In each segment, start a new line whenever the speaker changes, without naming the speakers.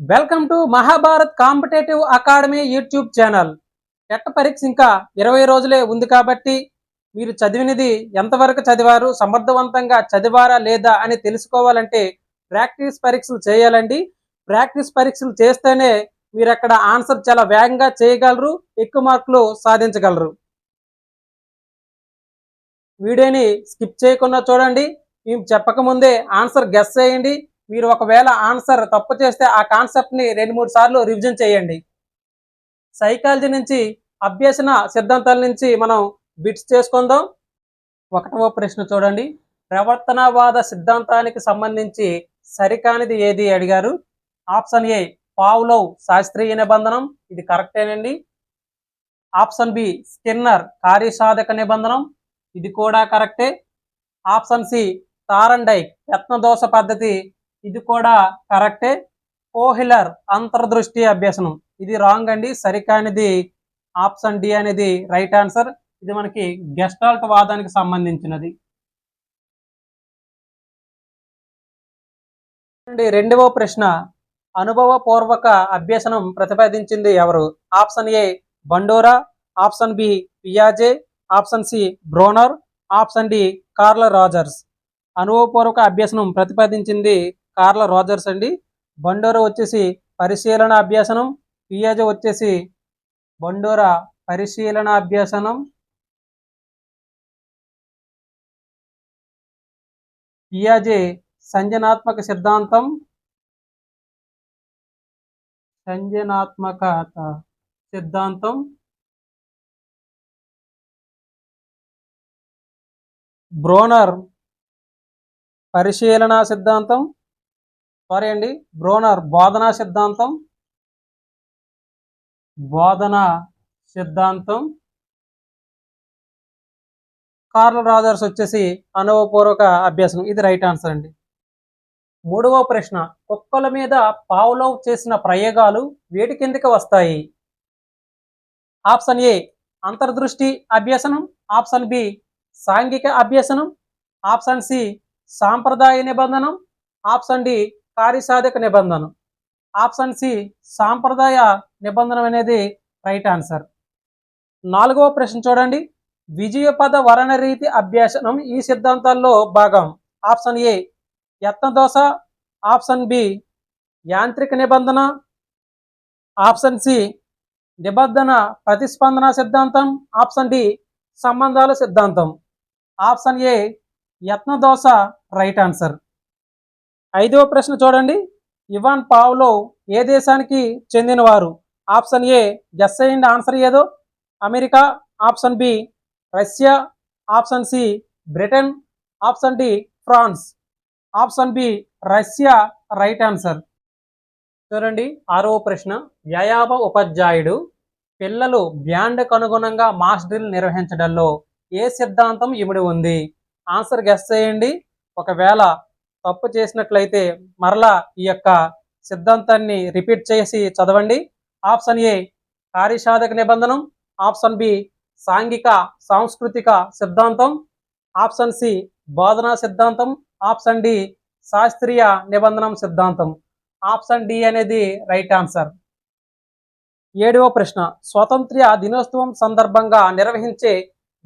Welcome to Mahabharat competitive academy YouTube channel. TET పరీక్ష ఇంకా ఇరవై రోజులే ఉంది కాబట్టి మీరు చదివినది ఎంతవరకు చదివారు సమర్థవంతంగా చదివారా లేదా అని తెలుసుకోవాలంటే ప్రాక్టీస్ పరీక్షలు చేయాలండి. ప్రాక్టీస్ పరీక్షలు చేస్తేనే మీరు అక్కడ ఆన్సర్ చాలా వేగంగా చేయగలరు ఎక్కువ మార్కులు సాధించగలరు. వీడియోని స్కిప్ చేయకుండా చూడండి. మేము చెప్పకముందే ఆన్సర్ గెస్ చేయండి. మీరు ఒకవేళ ఆన్సర్ తప్పు చేస్తే ఆ కాన్సెప్ట్ని రెండు మూడు సార్లు రివిజన్ చేయండి. సైకాలజీ నుంచి అభ్యసన సిద్ధాంతాల నుంచి మనం బిట్స్ చేసుకుందాం. ఒకటవ ప్రశ్న చూడండి. ప్రవర్తనవాద సిద్ధాంతానికి సంబంధించి సరికానిది ఏది అడిగారు? ఆప్షన్ ఏ పావులవ్ శాస్త్రీయ నిబంధనం. ఇది కరెక్టేనండి ఆప్షన్ బి స్కిన్నర్ కార్యసాధక నిబంధనం. ఇది కూడా కరెక్టే ఆప్షన్ సి తారండైక్ యత్నదోష పద్ధతి. ఇది కూడా కరెక్టే. కోహిలర్ అంతర్దృష్టి అభ్యసనం. ఇది రాంగ్ అండి సరికానిది ఆప్షన్ డి అనేది రైట్ ఆన్సర్. ఇది మనకి గెస్టాల్ట్ వాదానికి సంబంధించినది. రెండవ ప్రశ్న. అనుభవపూర్వక అభ్యసనం ప్రతిపాదించింది ఎవరు? Option A Bandura option B పియాజే option C Bruner option D Carl Rogers. అనుభవపూర్వక అభ్యసనం ప్రతిపాదించింది కార్ల రోజర్స్ అండి. బండోరా వచ్చేసి పరిశీలన అభ్యాసనం పియాజ వచ్చేసి బండోరా పరిశీలన అభ్యాసనం పియాజే సంజనాత్మక సిద్ధాంతం సంజనాత్మకత సిద్ధాంతం బ్రోనర్ పరిశీలన సిద్ధాంతం సారీ అండి బ్రోనర్ బోధనా సిద్ధాంతం బోధనా సిద్ధాంతం. కార్ల్ రాజర్స్ వచ్చేసి అనుభవపూర్వక అభ్యాసం. ఇది రైట్ ఆన్సర్ అండి. మూడవ ప్రశ్న కుక్కల మీద పావులవ్ చేసిన ప్రయోగాలు వేటి కిందకి వస్తాయి? ఆప్షన్ ఏ అంతర్దృష్టి అభ్యసనం. ఆప్షన్ బి సాంఘిక అభ్యసనం. ఆప్షన్ సి సాంప్రదాయ నిబంధనం. ఆప్షన్ డి కార్యసాధక నిబంధన. ఆప్షన్ సి సాంప్రదాయ నిబంధన అనేది రైట్ ఆన్సర్. నాలుగవ ప్రశ్న చూడండి. విజయపద వరణ రీతి అభ్యాసనం ఈ సిద్ధాంతాల్లో భాగం. ఆప్షన్ ఏ యత్నదోష ఆప్షన్ బి యాంత్రిక నిబంధన. ఆప్షన్ సి నిబంధన ప్రతిస్పందన సిద్ధాంతం. ఆప్షన్ డి సంబంధాల సిద్ధాంతం. ఆప్షన్ ఏ యత్నదోష రైట్ ఆన్సర్. ఐదవ ప్రశ్న చూడండి. ఇవాన్ పావ్లో ఏ దేశానికి చెందినవారు? ఆప్షన్ ఏ ఎస్ చేయండి ఆన్సర్ ఏదో. America option B Russia. Option C Britain. Option D France. Option B Russia. Right answer. చూడండి ఆరవ ప్రశ్న. వ్యాయామ ఉపాధ్యాయుడు పిల్లలు బ్యాండ్కు అనుగుణంగా మాస్ డ్రిల్ నిర్వహించడంలో ఏ సిద్ధాంతం ఇమిడి ఉంది? ఆన్సర్ గెస్ చేయండి. ఒకవేళ తప్పు చేసినట్లయితే మరలా ఈ యొక్క సిద్ధాంతాన్ని రిపీట్ చేసి చదవండి. ఆప్షన్ ఏ కార్యసాధక నిబంధనం. ఆప్షన్ బి సాంఘిక సాంస్కృతిక సిద్ధాంతం. ఆప్షన్ సి బోధనా సిద్ధాంతం. ఆప్షన్ డి శాస్త్రీయ నిబంధనం సిద్ధాంతం. ఆప్షన్ డి అనేది రైట్ ఆన్సర్. ఏడవ ప్రశ్న స్వాతంత్ర్య దినోత్సవం సందర్భంగా నిర్వహించే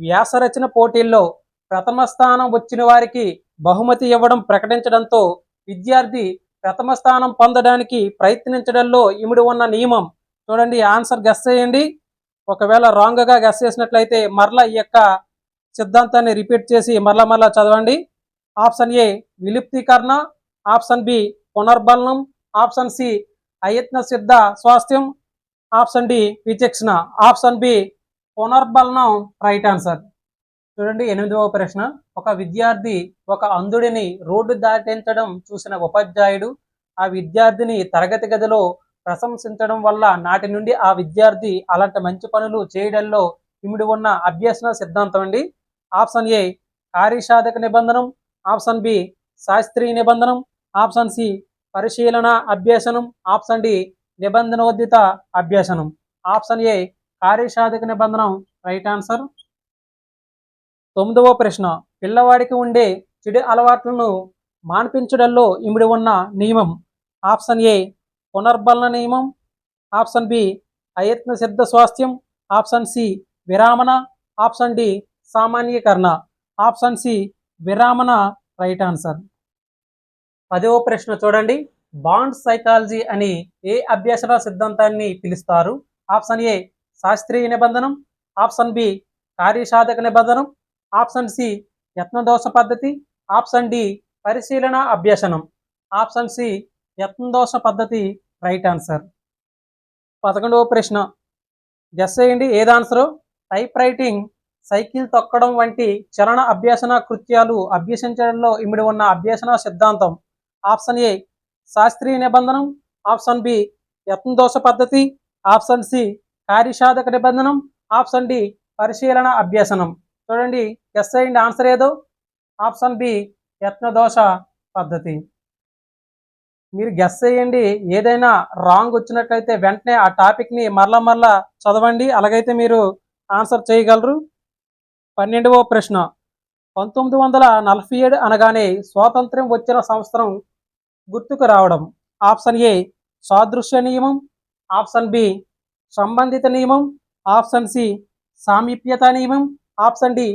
వ్యాసరచన పోటీల్లో ప్రథమ స్థానం వచ్చిన వారికి బహుమతి ఇవ్వడం ప్రకటించడంతో విద్యార్థి ప్రథమ స్థానం పొందడానికి ప్రయత్నించడంలో ఇమిడి ఉన్న నియమం. చూడండి ఆన్సర్ గెస్ చేయండి. ఒకవేళ రాంగ్గా గెస్ చేసినట్లయితే మరలా ఈ యొక్క సిద్ధాంతాన్ని రిపీట్ చేసి మరలా మరలా చదవండి. ఆప్షన్ ఏ విలుప్తీకరణ. ఆప్షన్ బి పునర్బలనం. ఆప్షన్ సి అయత్న సిద్ధ స్వాస్థ్యం. ఆప్షన్ డి విచక్షణ. Option B పునర్బలనం. Right answer. చూడండి ఎనిమిదవ ప్రశ్న. ఒక విద్యార్థి ఒక అంధుడిని రోడ్డు దాటించడం చూసిన ఉపాధ్యాయుడు ఆ విద్యార్థిని తరగతి గదిలో ప్రశంసించడం వల్ల నాటి నుండి ఆ విద్యార్థి అలాంటి మంచి పనులు చేయడంలో ఇమిడి ఉన్న అభ్యసన సిద్ధాంతం అండి. ఆప్షన్ ఏ కార్యసాధక నిబంధనం. ఆప్షన్ బి శాస్త్రీయ నిబంధనం. ఆప్షన్ సి పరిశీలన అభ్యసనం. ఆప్షన్ డి నిబంధనోదిత అభ్యసనం. ఆప్షన్ ఏ కార్యసాధక నిబంధనం. Right answer. తొమ్మిదవ ప్రశ్న. పిల్లవాడికి ఉండే చెడు అలవాట్లను మాన్పించడంలో ఇమిడి ఉన్న నియమం. ఆప్షన్ ఏ పునర్బలన నియమం. ఆప్షన్ బి అయత్న సిద్ధ స్వాస్థ్యం. ఆప్షన్ సి విరామణ. ఆప్షన్ డి సామాన్యీకరణ. Option C విరామణ. Right answer. పదవ ప్రశ్న చూడండి. బాండ్ సైకాలజీ అని ఏ అభ్యసన సిద్ధాంతాన్ని పిలుస్తారు? ఆప్షన్ ఏ శాస్త్రీయ నిబంధనం. ఆప్షన్ బి కార్యసాధక నిబంధనం. ఆప్షన్ సి యత్నదోష పద్ధతి ఆప్షన్ డి పరిశీలన అభ్యసనం ఆప్షన్ సి యత్నదోష పద్ధతి రైట్ ఆన్సర్. పదకొండవ ప్రశ్న. గెస్ చేయండి. ఏది ఆన్సరు? టైప్ రైటింగ్ సైకిల్ తొక్కడం వంటి చలన అభ్యసన కృత్యాలు అభ్యసించడంలో ఇమిడి ఉన్న అభ్యసన సిద్ధాంతం. ఆప్షన్ ఏ శాస్త్రీయ నిబంధనం. ఆప్షన్ బి యత్నదోష పద్ధతి. ఆప్షన్ సి కార్యసాధక నిబంధనం. ఆప్షన్ డి పరిశీలన అభ్యసనం. చూడండి గెస్ చేయండి ఆన్సర్ ఏదో? ఆప్షన్ బి యత్నదోష పద్ధతి. మీరు గెస్ చేయండి ఏదైనా రాంగ్ వచ్చినట్లయితే వెంటనే ఆ టాపిక్ని మరలా మరలా చదవండి అలాగైతే మీరు ఆన్సర్ చేయగలరు. పన్నెండవ ప్రశ్న. పంతొమ్మిది వందల నలభై ఏడు అనగానే స్వాతంత్ర్యం వచ్చిన సంవత్సరం గుర్తుకు రావడం. ఆప్షన్ ఏ సాదృశ్య నియమం. ఆప్షన్ బి సంబంధిత నియమం. ఆప్షన్ సి సామీప్యత నియమం. ఆప్షన్ డి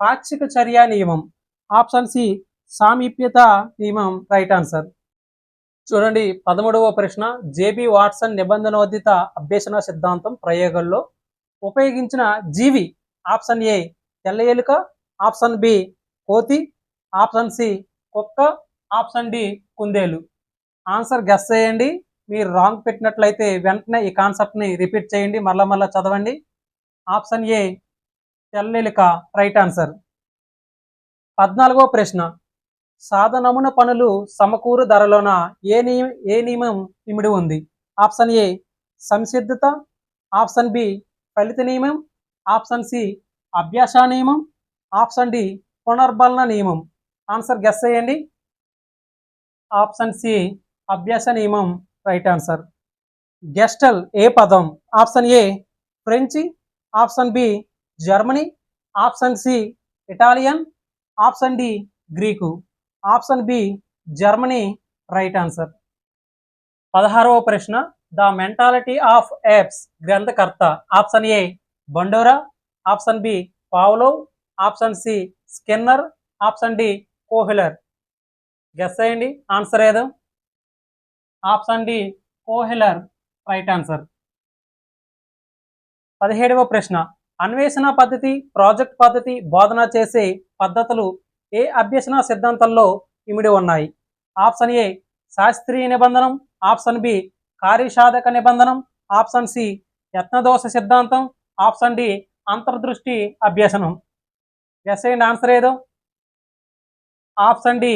పాక్షిక చర్య నియమం. ఆప్షన్ సి సామీప్యత నియమం. Right answer. చూడండి పదమూడవ ప్రశ్న జేబి వాట్సన్ నిబంధనోదిత అభ్యసన సిద్ధాంతం ప్రయోగంలో ఉపయోగించిన జీవి. ఆప్షన్ ఏ తెల్ల ఎలుక. ఆప్షన్ బి కోతి. ఆప్షన్ సి కుక్క. ఆప్షన్ డి కుందేలు. ఆన్సర్ గెస్ చేయండి. మీరు రాంగ్ పెట్టినట్లయితే వెంటనే ఈ కాన్సెప్ట్ని రిపీట్ చేయండి. మళ్ళా మళ్ళీ చదవండి. ఆప్షన్ ఏ తెల్లెలిక రైట్ ఆన్సర్ పద్నాలుగో ప్రశ్న. సాధనమున పనులు సమకూరు ధరలోన ఏ నియమ ఏ నియమం ఇమిడి ఉంది? ఆప్షన్ ఏ సంసిద్ధత. ఆప్షన్ బి ఫలిత నియమం. ఆప్షన్ సి అభ్యాస నియమం. ఆప్షన్ డి పునర్బలన నియమం. ఆన్సర్ గెస్ చేయండి. ఆప్షన్ సి అభ్యాస నియమం. Right answer. గెస్టల్ ఏ పదం? Option A French. Option B Germany option C Italian option D Greek option B Germany right answer. పదహారవ ప్రశ్న ద మెంటాలిటీ ఆఫ్ యాప్స్ గ్రంథకర్త option A Bandura option B Pavlov option C Skinner option D Kohler. Guess చేయండి answer ఏదో? Option D Kohler right answer. పదిహేడవ ప్రశ్న అన్వేషణ పద్ధతి project పద్ధతి బోధన చేసే పద్ధతులు ఏ అభ్యసన సిద్ధాంతంలో ఇమిడి ఉన్నాయి? ఆప్షన్ ఏ శాస్త్రీయ నిబంధనం. ఆప్షన్ బి కార్యసాధక నిబంధనం. ఆప్షన్ సి యత్నదోష సిద్ధాంతం. ఆప్షన్ డి అంతర్దృష్టి అభ్యసనం. ఎస్ అండ్ ఆన్సర్ ఏదో? ఆప్షన్ డి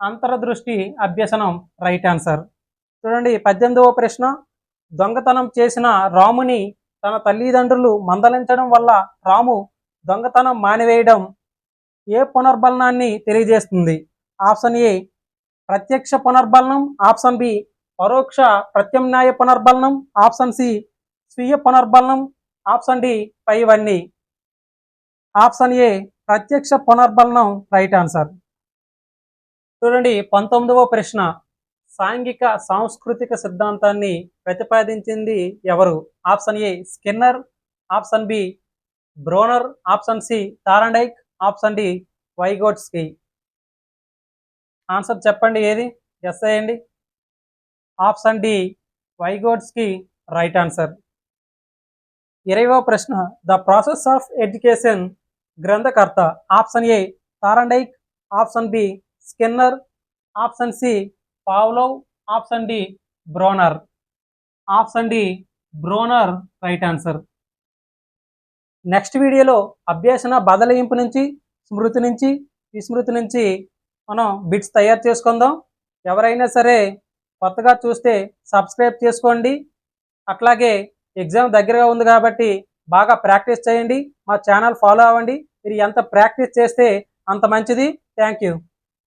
అంతర్దృష్టి అభ్యసనం. రైట్ ఆన్సర్ చూడండి పద్దెనిమిదవ ప్రశ్న. దొంగతనం చేసిన రాముని తన తల్లిదండ్రులు మందలించడం వల్ల రాము దొంగతనం మానివేయడం ఏ పునర్బలనాన్ని తెలియజేస్తుంది? ఆప్షన్ ఏ ప్రత్యక్ష పునర్బలనం. ఆప్షన్ బి పరోక్ష ప్రత్యామ్నాయ పునర్బలనం. ఆప్షన్ సి స్వీయ పునర్బలనం. ఆప్షన్ డి పైవన్నీ. ఆప్షన్ ఏ ప్రత్యక్ష పునర్బలనం. Right answer. చూడండి పంతొమ్మిదవ ప్రశ్న. సాంఘిక సాంస్కృతిక సిద్ధాంతాన్ని ప్రతిపాదించింది ఎవరు? Option A Skinner option B Bruner option C Thorndike option D Vygotsky. Answer చెప్పండి ఏది? ఎస్ చేయండి option D Vygotsky right answer. ఇరవో ప్రశ్న. ద ప్రాసెస్ ఆఫ్ ఎడ్యుకేషన్ గ్రంథకర్త. Option A Thorndike option B Skinner option C Pavlov option D Bruner option D Bruner right answer next వీడియోలో అభ్యసన బదలాయింపు నుంచి స్మృతి నుంచి విస్మృతి నుంచి మనం బిట్స్ తయారు చేసుకుందాం. ఎవరైనా సరే కొత్తగా చూస్తే సబ్స్క్రైబ్ చేసుకోండి. అట్లాగే ఎగ్జామ్ దగ్గరగా ఉంది కాబట్టి బాగా ప్రాక్టీస్ చేయండి. మా ఛానల్ ఫాలో అవ్వండి. మీరు ఎంత ప్రాక్టీస్ చేస్తే అంత మంచిది. Thank you